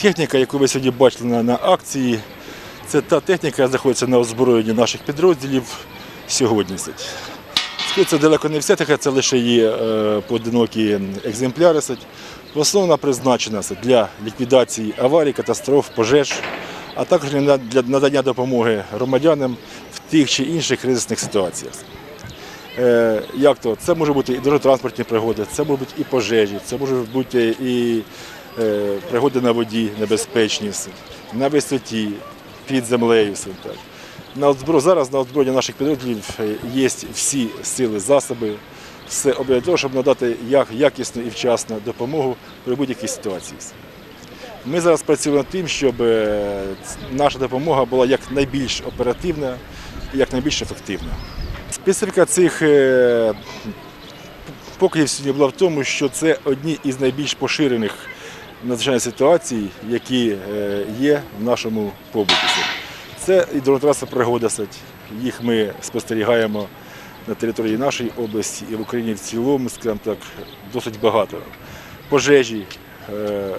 Техніка, яку ви сьогодні бачили на, на акції, це та техніка, яка знаходиться на озброєнні наших підрозділів сьогодні. Це далеко не вся техніка, це лише є е, поодинокі екземпляри. В основному призначена для ліквідації аварій, катастроф, пожеж, а також для надання допомоги громадянам в тих чи інших кризисних ситуаціях. Е, як то? Це може бути і дорожньо-транспортні пригоди, це можуть бути і пожежі, це можуть бути і пригоди на воді небезпечні, на висоті, під землею. Зараз на озброєння наших підрозділів е, є всі сили, засоби, все для щоб надати як якісну і вчасну допомогу при будь-якій ситуації. Ми зараз працюємо над тим, щоб е, наша допомога була якнайбільш оперативна і якнайбільш ефективна. Специфіка цих е, сьогодні була в тому, що це одні із найбільш поширених надзвичайних ситуацій, які е, є в нашому побуті. Це і дронотраса пригода. Їх ми спостерігаємо на території нашої області і в Україні в цілому, скажімо так, досить багато. Пожежі. Е,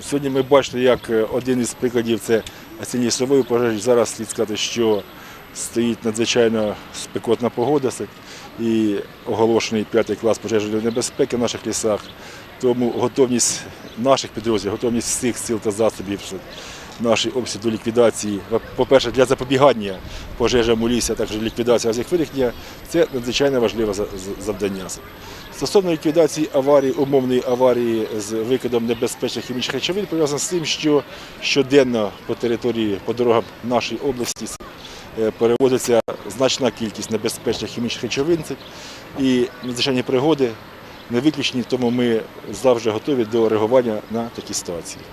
Сьогодні ми бачили, як один із прикладів це осінньої лісової пожежі. Зараз слід сказати, що стоїть надзвичайно спекотна погода і оголошений п'ятий клас пожежної небезпеки в наших лісах. Тому готовність наших підрозділів, готовність всіх сил та засобів нашій області до ліквідації, по-перше, для запобігання пожежам у лісі, а також ліквідації їх виникнення, це надзвичайно важливе за- за- завдання. Стосовно ліквідації аварії, умовної аварії з викидом небезпечних хімічних речовин, пов'язано з тим, що щоденно по території, по дорогам нашої області е, переводиться значна кількість небезпечних хімічних речовин і надзвичайні пригоди не виключені, тому ми завжди готові до реагування на такі ситуації.